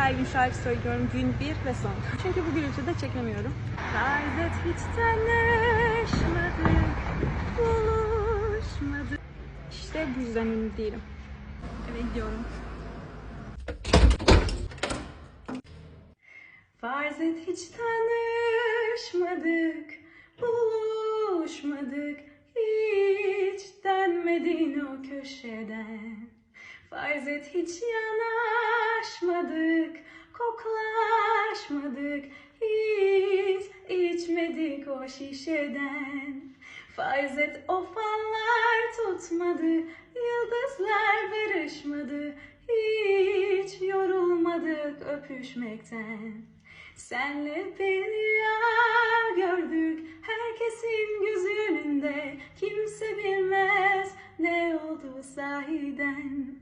her gün şarkı söylüyorum. Gün bir ve son. Çünkü bu gürültüde çekemiyorum. Farz et hiç tanışmadık, buluşmadık. İşte bu yüzden ünlü değilim. Eve gidiyorum. Farz et hiç tanışmadık, buluşmadık, hiç dönmedin o köşeden. Farz et hiç yanaşmadık, koklaşmadık, hiç içmedik o şişeden. Farz et o fallar tutmadı, yıldızlar barışmadı, hiç yorulmadık öpüşmekten. Senle bir rüya gördük, herkesin gözü önünde, kimse bilmez ne oldu sahiden.